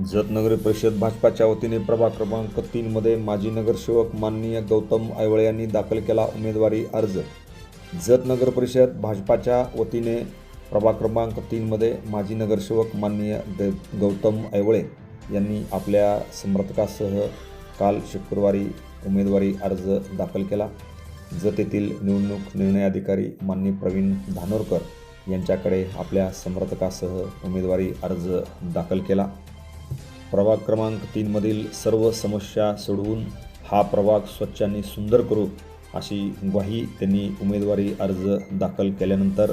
जत नगर परिषद भाजपाच्या वतीने प्रभाग क्रमांक तीनमध्ये माजी नगरसेवक माननीय गौतम ऐवळे यांनी दाखल केला उमेदवारी अर्ज. जत नगर परिषद भाजपाच्या वतीने प्रभाग क्रमांक तीनमध्ये माजी नगरसेवक माननीय ग गौतम ऐवळे यांनी आपल्या समर्थकासह काल शुक्रवारी उमेदवारी अर्ज दाखल केला. जत येथील निवडणूक निर्णय अधिकारी माननीय प्रवीण धानोरकर यांच्याकडे आपल्या समर्थकासह उमेदवारी अर्ज दाखल केला. प्रभाग क्रमांक तीनमधील सर्व समस्या सोडवून हा प्रभाग स्वच्छ आणि सुंदर करू अशी ग्वाही त्यांनी उमेदवारी अर्ज दाखल केल्यानंतर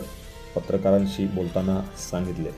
पत्रकारांशी बोलताना सांगितले.